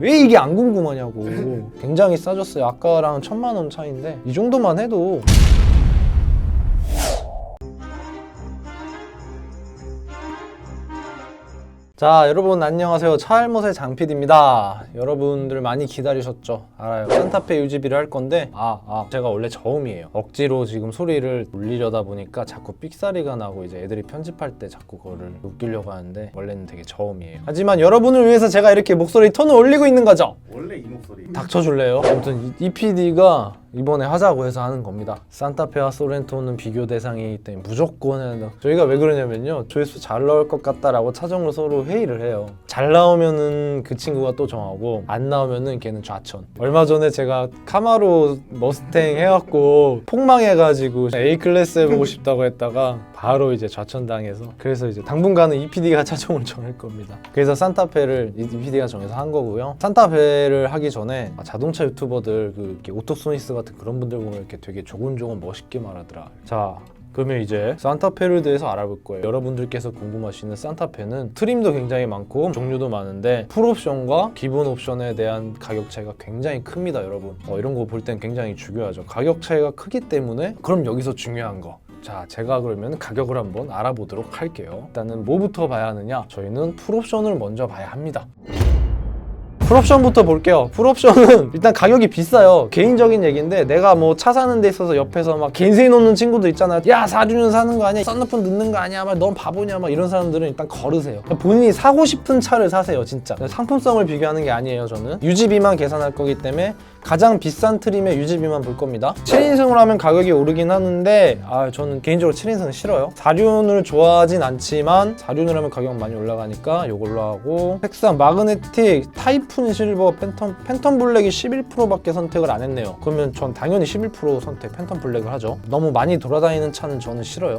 왜 이게 안 궁금하냐고. 굉장히 싸졌어요. 아까랑 천만 원 차이인데 이 정도만 해도 자 여러분 안녕하세요 차알못의 장PD입니다 여러분들 많이 기다리셨죠 알아요 산타페 유지비를 할 건데 아, 아 제가 원래 저음이에요 억지로 지금 소리를 올리려다 보니까 자꾸 삑사리가 나고 이제 애들이 편집할 때 자꾸 그거를 웃기려고 하는데 원래는 되게 저음이에요 하지만 여러분을 위해서 제가 이렇게 목소리 톤을 올리고 있는 거죠 원래 이 목소리 닥쳐줄래요? 아무튼 이 PD가 이번에 하자고 해서 하는 겁니다. 산타페와 소렌토는 비교 대상이기 때문에 무조건 해야 된다. 저희가 왜 그러냐면요. 조회수 잘 나올 것 같다라고 차정으로 서로 회의를 해요. 잘 나오면은 그 친구가 또 정하고 안 나오면은 걔는 좌천. 얼마 전에 제가 카마로 머스탱 해갖고 폭망해가지고 A 클래스 해보고 싶다고 했다가 바로 이제 좌천당해서 그래서 이제 당분간은 이 PD가 차종을 정할 겁니다. 그래서 산타페를 이 PD가 정해서 한 거고요. 산타페를 하기 전에 자동차 유튜버들 그 오토소니스 같은 그런 분들 보면 이렇게 되게 조곤조곤 멋있게 말하더라. 자. 그러면 이제 산타페를 대해서 알아볼 거예요. 여러분들께서 궁금하시는 산타페는 트림도 굉장히 많고 종류도 많은데 풀옵션과 기본 옵션에 대한 가격 차이가 굉장히 큽니다, 여러분. 어, 이런 거 볼 땐 굉장히 중요하죠. 가격 차이가 크기 때문에 그럼 여기서 중요한 거. 자, 제가 그러면 가격을 한번 알아보도록 할게요. 일단은 뭐부터 봐야 하느냐? 저희는 풀옵션을 먼저 봐야 합니다. 풀옵션부터 볼게요. 풀옵션은 일단 가격이 비싸요. 개인적인 얘기인데 내가 뭐 차 사는 데 있어서 옆에서 막 겐세이 놓는 친구도 있잖아요. 야, 4주년 사는 거 아니야? 썬루프 넣는 거 아니야? 막넌 바보냐? 막 이런 사람들은 일단 걸으세요. 본인이 사고 싶은 차를 사세요, 진짜. 상품성을 비교하는 게 아니에요, 저는. 유지비만 계산할 거기 때문에 가장 비싼 트림의 유지비만 볼 겁니다. 7인승으로 하면 가격이 오르긴 하는데 아 저는 개인적으로 7인승은 싫어요. 4륜을 좋아하진 않지만 4륜을 하면 가격 많이 올라가니까 이걸로 하고 색상 마그네틱 타이 푼 실버 팬텀 팬텀 블랙이 11%밖에 선택을 안 했네요. 그러면 전 당연히 11% 선택 팬텀 블랙을 하죠. 너무 많이 돌아다니는 차는 저는 싫어요.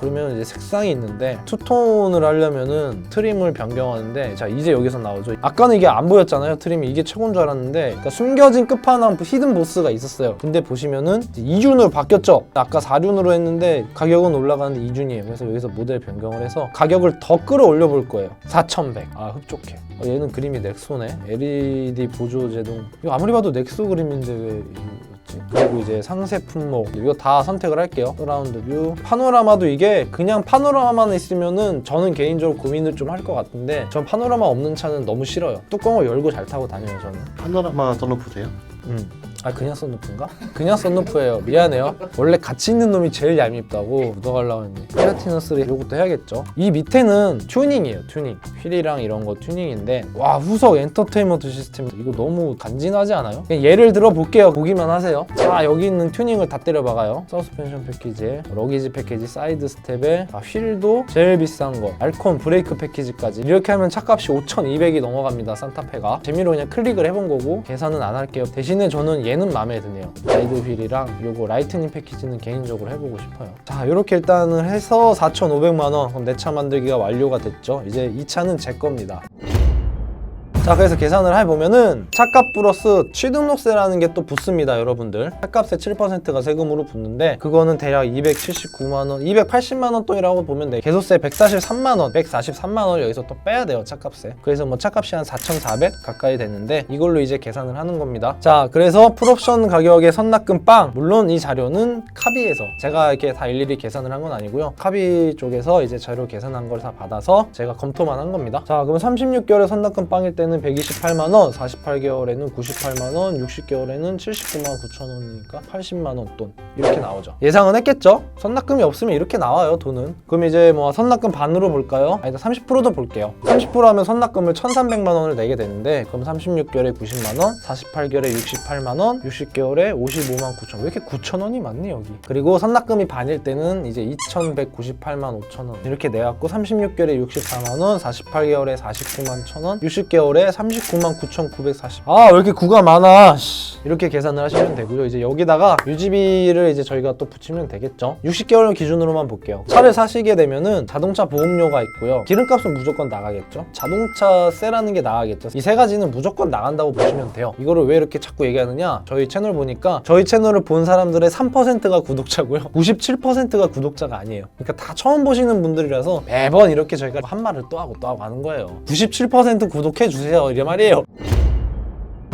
그러면 이제 색상이 있는데 투톤을 하려면은 트림을 변경하는데 자 이제 여기서 나오죠. 아까는 이게 안 보였잖아요. 트림이 이게 최고인 줄 알았는데 그러니까 숨겨진 끝판왕 히든 보스가 있었어요. 근데 보시면은 2륜으로 바뀌었죠. 아까 4륜으로 했는데 가격은 올라가는데 2륜이에요. 그래서 여기서 모델 변경을 해서 가격을 더 끌어올려 볼 거예요. 4,100. 아 흡족해. 어, 얘는 그림이 넥소네. LED 보조 제동. 이거 아무리 봐도 넥소 그림인데 왜 이거였지? 그리고 이제 상세 품목 이거 다 선택을 할게요. 서라운드 뷰. 파노라마도 이게 그냥 파노라마만 있으면은 저는 개인적으로 고민을 좀 할 것 같은데 전 파노라마 없는 차는 너무 싫어요. 뚜껑을 열고 잘 타고 다녀요 저는. 파노라마 써놓으세요? 음. 아 그냥 썬루프인가? 그냥 썬루프예요. 미안해요. 원래 같이 있는 놈이 제일 얄밉다고 묻어가려고 했는데 플라티너스를 이것도 해야겠죠. 이 밑에는 튜닝이에요. 튜닝. 휠이랑 이런 거 튜닝인데 와 후석 엔터테인먼트 시스템 이거 너무 간지나지 않아요? 그냥 예를 들어 볼게요. 보기만 하세요. 자 여기 있는 튜닝을 다 때려 박아요. 서스펜션 패키지에 러기지 패키지 사이드 스텝에 아, 휠도 제일 비싼 거 알콘 브레이크 패키지까지 이렇게 하면 차값이 5,200이 넘어갑니다. 산타페가 재미로 그냥 클릭을 해본 거고 계산은 안 할게요. 대신에 저는 얘는 마음에 드네요. 사이드 휠이랑 요거 라이트닝 패키지는 개인적으로 해보고 싶어요. 자 이렇게 일단은 해서 4,500만 원 그럼 내 차 만들기가 완료가 됐죠. 이제 이 차는 제 겁니다. 자 그래서 계산을 해보면은 차값 플러스 취등록세라는 게 또 붙습니다 여러분들. 차값의 7%가 세금으로 붙는데 그거는 대략 279만원 280만원 돈이라고 보면 돼 개소세 143만원 143만원 여기서 또 빼야 돼요 차값에. 그래서 뭐 차값이 한 4,400 가까이 됐는데 이걸로 이제 계산을 하는 겁니다. 자 그래서 풀옵션 가격의 선납금 빵. 물론 이 자료는 카비에서 제가 이렇게 다 일일이 계산을 한 건 아니고요. 카비 쪽에서 이제 자료 계산한 걸 다 받아서 제가 검토만 한 겁니다. 자 그럼 36개월의 선납금 빵일 때는 128만 원, 48개월에는 98만 원, 60개월에는 79만 9천 원이니까 80만 원 돈 이렇게 나오죠. 예상은 했겠죠? 선납금이 없으면 이렇게 나와요 돈은. 그럼 이제 뭐 선납금 반으로 볼까요? 아니다 30%도 볼게요. 30% 하면 선납금을 1,300만 원을 내게 되는데 그럼 36개월에 90만 원, 48개월에 68만 원, 60개월에 55만 9천 원. 왜 이렇게 9천 원이 많니 여기? 그리고 선납금이 반일 때는 이제 2,198만 5천 원 이렇게 내갖고 36개월에 64만 원, 48개월에 49만 1천 원, 60개월에 39만 9,940. 아, 왜 이렇게 구가 많아? 씨. 이렇게 계산을 하시면 되고요. 이제 여기다가 유지비를 이제 저희가 또 붙이면 되겠죠. 60개월 기준으로만 볼게요. 차를 사시게 되면은 자동차 보험료가 있고요. 기름값은 무조건 나가겠죠. 자동차세라는 게 나가겠죠. 이 세 가지는 무조건 나간다고 보시면 돼요. 이거를 왜 이렇게 자꾸 얘기하느냐? 저희 채널 보니까 저희 채널을 본 사람들의 3%가 구독자고요. 97%가 구독자가 아니에요. 그러니까 다 처음 보시는 분들이라서 매번 이렇게 저희가 한 말을 또 하고 또 하고 하는 거예요. 97% 구독해 주세요. 이래 말이에요.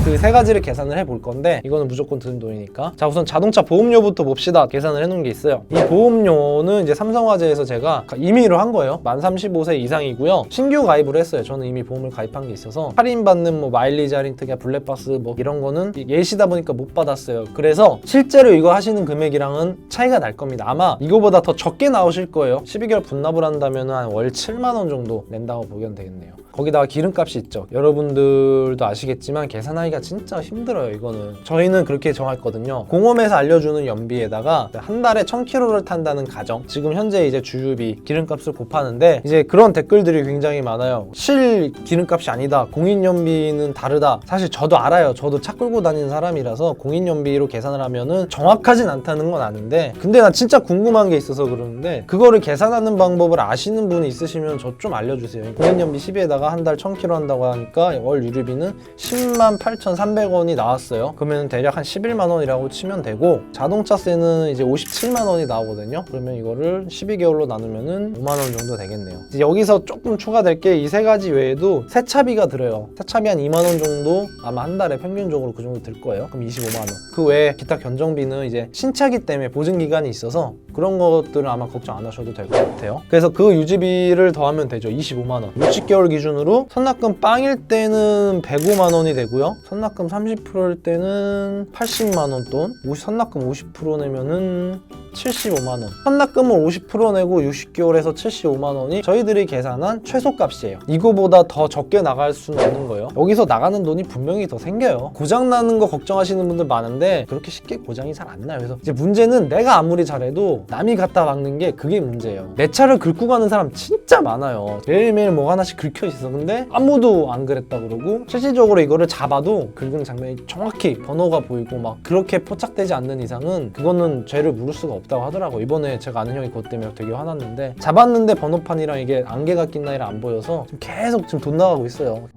그 세 가지를 계산을 해 볼 건데 이거는 무조건 드는 돈이니까. 자 우선 자동차 보험료부터 봅시다. 계산을 해 놓은 게 있어요. 이 보험료는 이제 삼성화재에서 제가 임의로 한 거예요. 만 35세 이상이고요. 신규 가입을 했어요. 저는 이미 보험을 가입한 게 있어서. 할인받는 뭐 마일리지 할인 특약 블랙박스 뭐 이런 거는 예시다 보니까 못 받았어요. 그래서 실제로 이거 하시는 금액이랑은 차이가 날 겁니다. 아마 이거보다 더 적게 나오실 거예요. 12개월 분납을 한다면 한 월 7만 원 정도 낸다고 보면 되겠네요 거기다가 기름값이 있죠. 여러분들도 아시겠지만 계산하기가 진짜 힘들어요 이거는. 저희는 그렇게 정했거든요. 공홈에서 알려주는 연비에다가 한 달에 1000km를 탄다는 가정. 지금 현재 이제 주유비 기름값을 곱하는데 이제 그런 댓글들이 굉장히 많아요. 실 기름값이 아니다. 공인 연비는 다르다. 사실 저도 알아요. 저도 차 끌고 다니는 사람이라서 공인 연비로 계산을 하면은 정확하진 않다는 건 아는데 근데 나 진짜 궁금한 게 있어서 그러는데 그거를 계산하는 방법을 아시는 분이 있으시면 저 좀 알려주세요. 공인 연비 10에다가 한 달 1000km 한다고 하니까 월 유류비는 10만 8,300원이 나왔어요. 그러면 대략 한 11만 원이라고 치면 되고 자동차세는 이제 57만 원이 나오거든요. 그러면 이거를 12개월로 나누면은 5만 원 정도 되겠네요. 여기서 조금 추가될 게 이 세 가지 외에도 세차비가 들어요. 세차비 한 2만 원 정도 아마 한 달에 평균적으로 그 정도 들 거예요. 그럼 25만 원 그 외에 기타 견정비는 이제 신차기 때문에 보증 기간이 있어서 그런 것들은 아마 걱정 안 하셔도 될 것 같아요. 그래서 그 유지비를 더하면 되죠. 25만 원. 60개월 기준 으로 선납금 빵일 때는 105만 원이 되고요 선납금 30%일 때는 80만 원 돈, 50, 선납금 50% 내면은 75만 원. 선납금을 50% 내고 60개월에서 75만 원이 저희들이 계산한 최소값이에요. 이거보다 더 적게 나갈 수는 없는 거예요. 여기서 나가는 돈이 분명히 더 생겨요. 고장 나는 거 걱정하시는 분들 많은데 그렇게 쉽게 고장이 잘 안 나요. 그래서 이제 문제는 내가 아무리 잘해도 남이 갖다 박는 게 그게 문제예요. 내 차를 긁고 가는 사람 진짜 많아요. 매일매일 뭐 하나씩 긁혀 있어. 근데 아무도 안 그랬다 그러고 실질적으로 이거를 잡아도 긁은 장면이 정확히 번호가 보이고 막 그렇게 포착되지 않는 이상은 그거는 죄를 물을 수가 없다고 하더라고. 이번에 제가 아는 형이 그것 때문에 되게 화났는데 잡았는데 번호판이랑 이게 안개가 낀 나이라 안 보여서 지금 계속 지금 돈 나가고 있어요.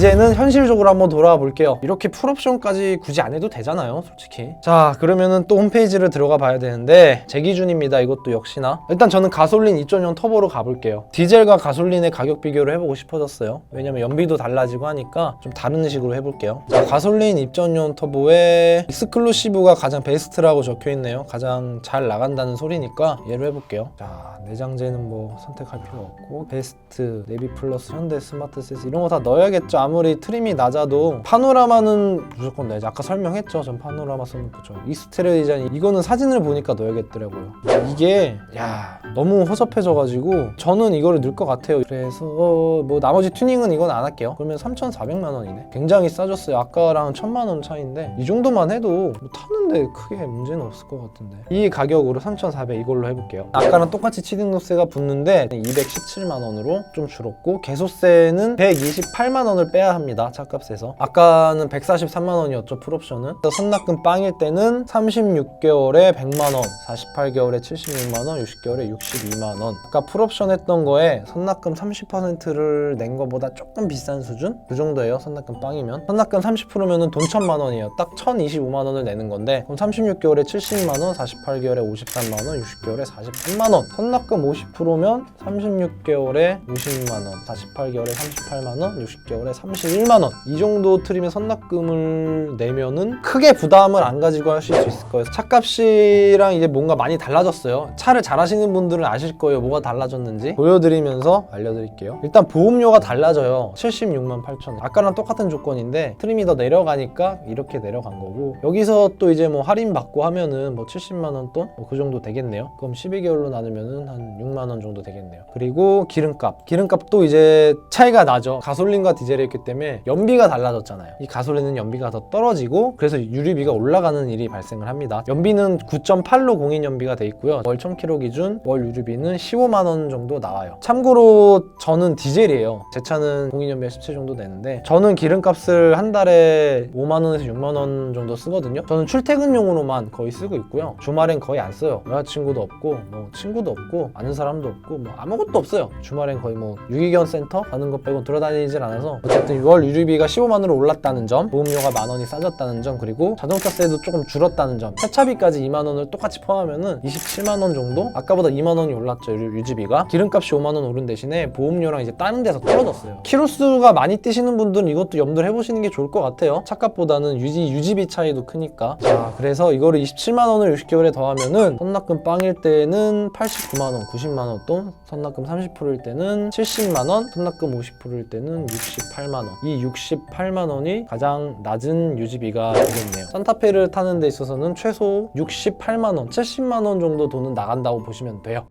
이제는 현실적으로 한번 돌아와 볼게요. 이렇게 풀옵션까지 굳이 안 해도 되잖아요, 솔직히. 자, 그러면은 또 홈페이지를 들어가 봐야 되는데 제 기준입니다. 이것도 역시나. 일단 저는 가솔린 2.0 터보로 가볼게요. 디젤과 가솔린의 가격 비교를 해보고 싶어졌어요. 왜냐면 연비도 달라지고 하니까 좀 다른 식으로 해볼게요. 자, 가솔린 2.0 터보에 익스클루시브가 가장 베스트라고 적혀 있네요. 가장 잘 나간다는 소리니까 얘로 해볼게요. 자, 내장재는 뭐 선택할 필요 없고 베스트, 네비 플러스, 현대 스마트 세스 이런 거 다 넣어야겠죠. 아무리 트림이 낮아도 파노라마는 무조건 넣어야지. 아까 설명했죠. 전 파노라마 쓰는 거죠. 익스테리어 디자인 이거는 사진을 보니까 넣어야겠더라고요. 이게 야 너무 허접해져가지고 저는 이거를 넣을 것 같아요. 그래서 뭐 나머지 튜닝은 이건 안 할게요. 그러면 3,400만 원이네. 굉장히 싸졌어요. 아까랑 1,000만 원 차이인데 이 정도만 해도 뭐 타는데 크게 문제는 없을 것 같은데 이 가격으로 3,400 이걸로 해볼게요. 아까랑 똑같이 취등록세가 붙는데 217만 원으로 좀 줄었고 개소세는 128만 원을 빼야 합니다. 차값에서. 아까는 143만 원이었죠 풀옵션은. 선납금 빵일 때는 36개월에 100만 원 48개월에 76만 원 60개월에 62만 원. 아까 풀옵션 했던 거에 선납금 30%를 낸 거보다 조금 비싼 수준? 그 정도예요 선납금 빵이면. 선납금 30%면은 돈 1000만 원이에요. 딱 1025만 원을 내는 건데 그럼 36개월에 70만 원 48개월에 53만 원 60개월에 43만 원. 선납금 50%면 36개월에 50만 원 48개월에 38만 원 60개월에 31만 원. 이 정도 트림의 선납금을 내면은 크게 부담을 안 가지고 하실 수 있을 거예요. 차값이랑 이제 뭔가 많이 달라졌어요. 차를 잘 하시는 분들은 아실 거예요. 뭐가 달라졌는지. 보여드리면서 알려드릴게요. 일단 보험료가 달라져요. 76만 8천 원. 아까랑 똑같은 조건인데 트림이 더 내려가니까 이렇게 내려간 거고. 여기서 또 이제 뭐 할인 받고 하면은 뭐 70만 원 돈? 뭐그 정도 되겠네요. 그럼 12개월로 나누면은 한 6만 원 정도 되겠네요. 그리고 기름값. 기름값도 이제 차이가 나죠. 가솔린과 디젤이 있기 때문에 연비가 달라졌잖아요. 이 가솔린은 연비가 더 떨어지고 그래서 유류비가 올라가는 일이 발생을 합니다. 연비는 9.8로 공인 연비가 돼 있고요. 월 1000km 기준 월 유류비는 15만 원 정도 나와요. 참고로 저는 디젤이에요. 제 차는 공인 연비가 17 정도 되는데 저는 기름값을 한 달에 5만 원에서 6만 원 정도 쓰거든요. 저는 출퇴근용으로만 거의 쓰고 있고요. 주말엔 거의 안 써요. 여자친구도 없고 뭐 친구도 없고 아는 사람도 없고 뭐 아무것도 없어요. 주말엔 거의 뭐 유기견 센터? 가는 것 빼고 돌아다니질 않아서 어쨌든 6월 유류비가 15만 원으로 올랐다는 점, 보험료가 만 원이 싸졌다는 점, 그리고 자동차세도 조금 줄었다는 점, 세차비까지 2만 원을 똑같이 포함하면은 27만 원 정도? 아까보다 2만 원이 올랐죠 유- 유지비가. 기름값이 5만 원 오른 대신에 보험료랑 이제 다른 데서 떨어졌어요. 키로수가 많이 뛰시는 분들은 이것도 염두를 해보시는 게 좋을 것 같아요. 차값보다는 유지 유지비 차이도 크니까. 자, 그래서 이거를 27만 원을 60개월에 더하면은 선납금 빵일 때는 89만 원, 90만 원 돈, 선납금 30%일 때는 70만 원, 선납금 50%일 때는 68만 원. 이 68만 원이 가장 낮은 유지비가 되겠네요. 산타페를 타는 데 있어서는 최소 68만 원, 70만 원 정도 돈은 나간다고 보시면 돼요.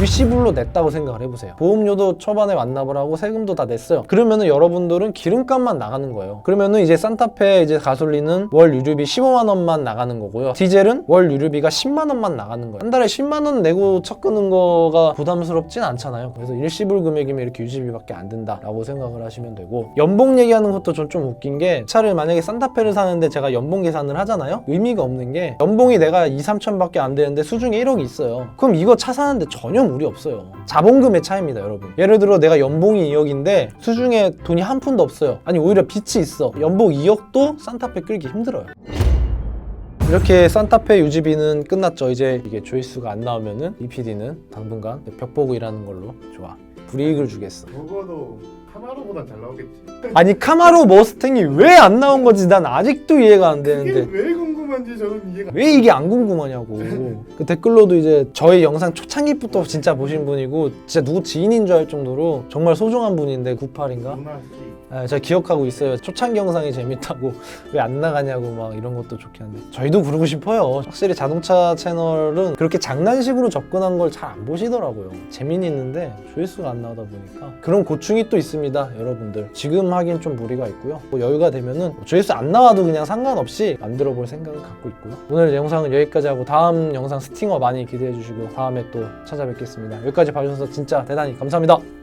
위시불로 냈다고 생각을 해보세요. 보험료도 초반에 완납을 하고 세금도 다 냈어요. 그러면은 여러분들은 기름값만 나가는 거예요. 그러면은 이제 산타페 이제 가솔린은 월 유류비 15만 원만 나가는 거고요. 디젤은 월 유류비가 10만 원만 나가는 거예요. 한 달에 10만 원 내고 차 끄는 거가 부담스럽진 않잖아요. 그래서 일시불 금액이면 이렇게 유지비밖에 안 든다라고 생각을 하시면 되고 연봉 얘기하는 것도 전좀 웃긴 게 차를 만약에 산타페를 사는데 제가 연봉 계산을 하잖아요. 의미가 없는 게 연봉이 내가 2, 3천밖에 안 되는데 수중에 1억이 있어요. 그럼 이거 차 사는데 전혀 무리 없어요. 자본금의 차이입니다, 여러분. 예를 들어 내가 연봉이 2억인데 수중에 돈이 한 푼도 없어요. 아니 오히려 빚이 있어. 연봉 2억도 산타페 끌기 힘들어요. 이렇게 산타페 유지비는 끝났죠. 이제 이게 조회수가 안 나오면은 이 PD는 당분간 벽 보고 일하는 걸로 좋아. 불이익을 주겠어. 적어도 카마로보단 잘 나오겠지. 아니 카마로 머스탱이 왜 안 나온 거지? 난 아직도 이해가 안 이게 되는데 왜 궁금한지 저는 이해가. 왜 이게 안 궁금하냐고. 그 댓글로도 이제 저희 영상 초창기부터 진짜 보신 분이고 진짜 누구 지인인 줄 알 정도로 정말 소중한 분인데 98인가? 누나 씨. 아, 제가 기억하고 있어요. 초창기 영상이 재밌다고 왜 안 나가냐고 막 이런 것도 좋긴 한데 저희도 부르고 싶어요. 확실히 자동차 채널은 그렇게 장난식으로 접근한 걸 잘 안 보시더라고요. 재미는 있는데 조회수가 안 나오다 보니까 그런 고충이 또 있습니다, 여러분들. 지금 하긴 좀 무리가 있고요. 뭐 여유가 되면은 뭐 조회수 안 나와도 그냥 상관없이 만들어 볼 생각을 갖고 있고요. 오늘 영상은 여기까지 하고 다음 영상 스팅어 많이 기대해 주시고 다음에 또 찾아뵙겠습니다. 여기까지 봐주셔서 진짜 대단히 감사합니다.